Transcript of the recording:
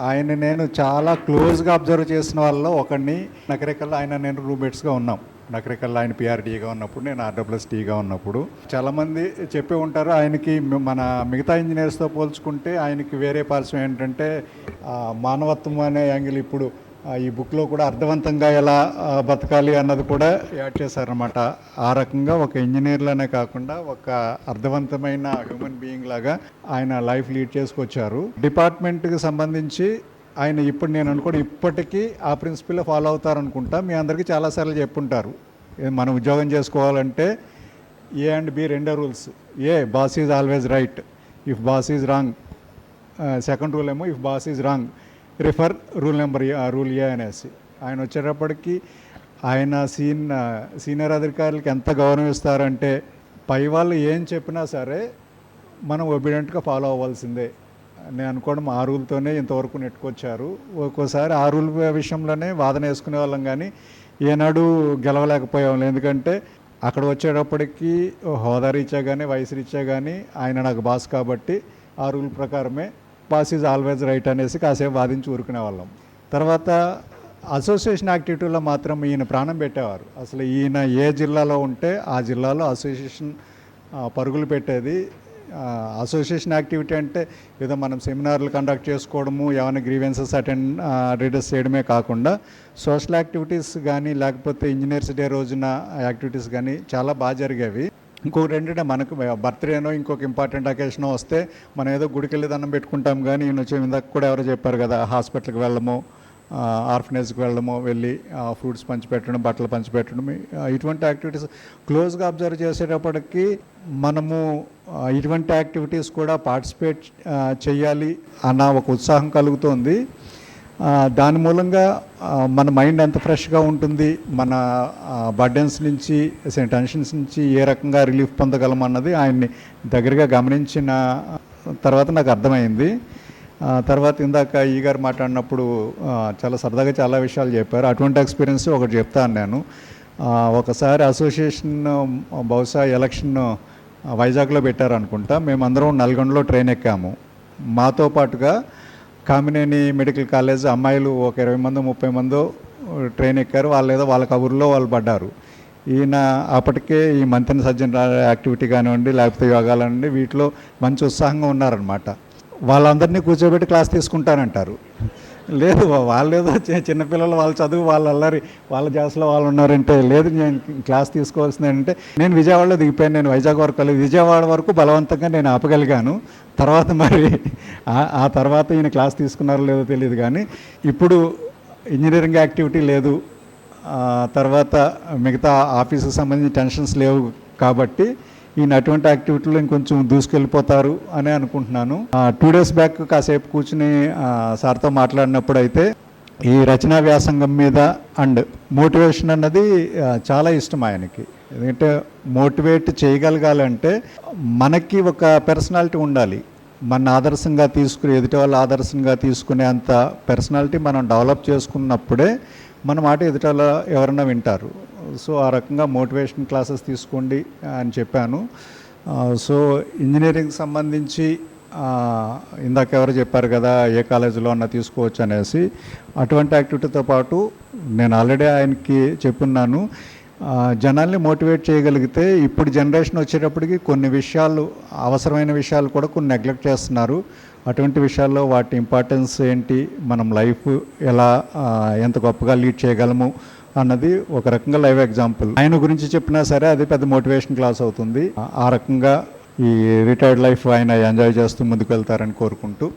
ఆయన నేను చాలా క్లోజ్గా అబ్జర్వ్ చేసిన వాళ్ళలో ఒకడిని. నకరికల్లో ఆయన నేను రూమ్మేట్స్గా ఉన్నాం. నకరికల్లో ఆయన పిఆర్డీగా ఉన్నప్పుడు నేను ఆర్డబ్ల్యూఎస్ టీగా ఉన్నప్పుడు. చాలామంది చెప్పి ఉంటారు ఆయనకి మన మిగతా ఇంజనీర్స్తో పోల్చుకుంటే ఆయనకి వేరే పార్శ్వం ఏంటంటే మానవత్వం అనే యాంగిల్ ఇప్పుడు ఈ బుక్లో కూడా అర్థవంతంగా ఎలా బతకాలి అన్నది కూడా యాడ్ చేశారనమాట ఆ రకంగా ఒక ఇంజనీర్లనే కాకుండా ఒక అర్థవంతమైన హ్యూమన్ బీయింగ్ లాగా ఆయన లైఫ్ లీడ్ చేసుకొచ్చారు. డిపార్ట్మెంట్కి సంబంధించి ఆయన ఇప్పుడు నేను అనుకోండి ఇప్పటికీ ఆ ప్రిన్సిపల్ ఫాలో అవుతారనుకుంటా. మీ అందరికీ చాలాసార్లు చెప్పుంటారు. మనం ఉద్యోగం చేసుకోవాలంటే ఏ అండ్ బి రెండో rules. A boss is always right. If boss is wrong. Second rule ఏమో if boss is wrong. Refer rule number rule A అనేసి ఆయన వచ్చేటప్పటికి ఆయన సీన్ సీనియర్ అధికారులకి ఎంత గౌరవం ఇస్తారంటే పై వాళ్ళు ఏం చెప్పినా సరే మనం ఒబిడెంట్గా ఫాలో అవ్వాల్సిందే. నేను అనుకోవడం ఆ రూల్తోనే ఇంతవరకు నెట్టుకొచ్చారు. ఒక్కోసారి ఆ రూల్ విషయంలోనే వాదన వేసుకునే వాళ్ళం కానీ ఏనాడు గెలవలేకపోయాం. ఎందుకంటే అక్కడ వచ్చేటప్పటికి హోదా రీత్యా కానీ వయసు రీత్యా కానీ ఆయన నాకు బాస్ కాబట్టి ఆ రూల్ ప్రకారమే పాస్ ఈజ్ ఆల్వేజ్ రైట్ అనేసి కాసేపు వాదించి ఊరుకునే వాళ్ళం తర్వాత అసోసియేషన్ యాక్టివిటీలో మాత్రం ఈయన ప్రాణం పెట్టేవారు. అసలు ఈయన ఏ జిల్లాలో ఉంటే ఆ జిల్లాలో అసోసియేషన్ పరుగులు పెట్టేది. అసోసియేషన్ యాక్టివిటీ అంటే ఏదో మనం సెమినార్లు కండక్ట్ చేసుకోవడము ఏమైనా గ్రీవెన్సెస్ అటెండ్ రీడర్స్ చేయడమే కాకుండా సోషల్ యాక్టివిటీస్ కానీ లేకపోతే ఇంజనీర్స్ డే రోజున యాక్టివిటీస్ కానీ చాలా బాగా జరిగేవి. ఇంకొకటి ఏంటంటే మనకు బర్త్డేనో ఇంకొక ఇంపార్టెంట్ అకేషనో వస్తే మనం ఏదో గుడికి వెళ్ళి దండం పెట్టుకుంటాం కానీ ఈయన వచ్చి ఇందాక కూడా ఎవరో చెప్పారు కదా హాస్పిటల్కి వెళ్ళడము ఆర్ఫనేజ్కి వెళ్ళడము వెళ్ళి ఫ్రూట్స్ పంచిపెట్టడం బట్టలు పంచిపెట్టడం ఇటువంటి యాక్టివిటీస్ క్లోజ్గా అబ్జర్వ్ చేసేటప్పటికి మనము ఇటువంటి యాక్టివిటీస్ కూడా పార్టిసిపేట్ చేయాలి అన్న ఒక ఉత్సాహం కలుగుతోంది. దాని మూలంగా మన మైండ్ ఎంత ఫ్రెష్గా ఉంటుంది మన బర్డెన్స్ నుంచి టెన్షన్స్ నుంచి ఏ రకంగా రిలీఫ్ పొందగలం అన్నది ఆయన్ని దగ్గరగా గమనించిన తర్వాత నాకు అర్థమైంది. తర్వాత ఇందాక ఈ గారు మాట్లాడినప్పుడు చాలా సరదాగా చాలా విషయాలు చెప్పారు. అటువంటి ఎక్స్పీరియన్స్ ఒకటి చెప్తాను నేను. ఒకసారి అసోసియేషన్ బహుశా ఎలక్షన్ వైజాగ్లో పెట్టారనుకుంటా. మేమందరం నల్గొండలో ట్రైన్ ఎక్కాము. మాతో పాటుగా కామినేని మెడికల్ కాలేజ్ అమ్మాయిలు ఒక ఇరవై మంది ముప్పై మందో ట్రైన్ ఎక్కారు. వాళ్ళు ఏదో వాళ్ళ కబుర్లో వాళ్ళు పడ్డారు. ఈయన అప్పటికే ఈ మంతెన సజ్జన యాక్టివిటీ కానివ్వండి లేకపోతే యోగాలు వీటిలో మంచి ఉత్సాహంగా ఉన్నారనమాట వాళ్ళందరినీ కూర్చోబెట్టి క్లాస్ తీసుకుంటానంటారు. లేదు వాళ్ళు చిన్నపిల్లలు వాళ్ళ చదువు వాళ్ళ అల్లరి వాళ్ళ జాస్లో వాళ్ళు ఉన్నారంటే లేదు నేను క్లాస్ తీసుకోవాల్సింది అంటే నేను విజయవాడలో దిగిపోయాను నేను వైజాగ్ వరకు వెళ్ళి విజయవాడ వరకు బలవంతంగా నేను ఆపగలిగాను. తర్వాత మరి ఆ- తర్వాత ఈయన క్లాస్ తీసుకున్నారో లేదో తెలియదు కానీ ఇప్పుడు ఇంజనీరింగ్ యాక్టివిటీ లేదు. తర్వాత మిగతా ఆఫీస్కి సంబంధించిన టెన్షన్స్ లేవు కాబట్టి ఈయన అటువంటి యాక్టివిటీలో ఇంకొంచెం దూసుకెళ్ళిపోతారు అని అనుకుంటున్నాను. టూ డేస్ బ్యాక్ కాసేపు కూర్చుని సార్తో మాట్లాడినప్పుడు అయితే ఈ రచనా వ్యాసంగం మీద అండ్ మోటివేషన్ అన్నది చాలా ఇష్టం ఆయనకి. ఎందుకంటే మోటివేట్ చేయగలగాలంటే మనకి ఒక పర్సనాలిటీ ఉండాలి. మన ఆదర్శంగా తీసుకుని ఎదుటి వాళ్ళ ఆదర్శంగా తీసుకునే అంత పర్సనాలిటీ మనం డెవలప్ చేసుకున్నప్పుడే మన మాట ఎదుటి వాళ్ళ ఎవరైనా వింటారు. సో ఆ రకంగా మోటివేషన్ క్లాసెస్ తీసుకోండి అని చెప్పాను. సో ఇంజనీరింగ్ సంబంధించి ఇందాక ఎవరు చెప్పారు కదా ఏ కాలేజీలో అన్న తీసుకోవచ్చు అనేసి అటువంటి యాక్టివిటీతో పాటు నేను ఆల్రెడీ ఆయనకి చెప్పున్నాను. జనాల్ని మోటివేట్ చేయగలిగితే ఇప్పుడు జనరేషన్ వచ్చేటప్పటికి కొన్ని విషయాలు అవసరమైన విషయాలు కూడా కొన్ని నెగ్లెక్ట్ చేస్తున్నారు. అటువంటి విషయాల్లో వాటి ఇంపార్టెన్స్ ఏంటి మనం లైఫ్ ఎలా ఎంత గొప్పగా లీడ్ చేయగలము అన్నది ఒక రకంగా లైవ్ ఎగ్జాంపుల్. ఆయన గురించి చెప్పినా సరే అది పెద్ద మోటివేషన్ క్లాస్ అవుతుంది. ఆ- రకంగా ఈ రిటైర్డ్ లైఫ్ ఆయన ఎంజాయ్ చేస్తూ ముందుకు వెళ్తారని కోరుకుంటూ.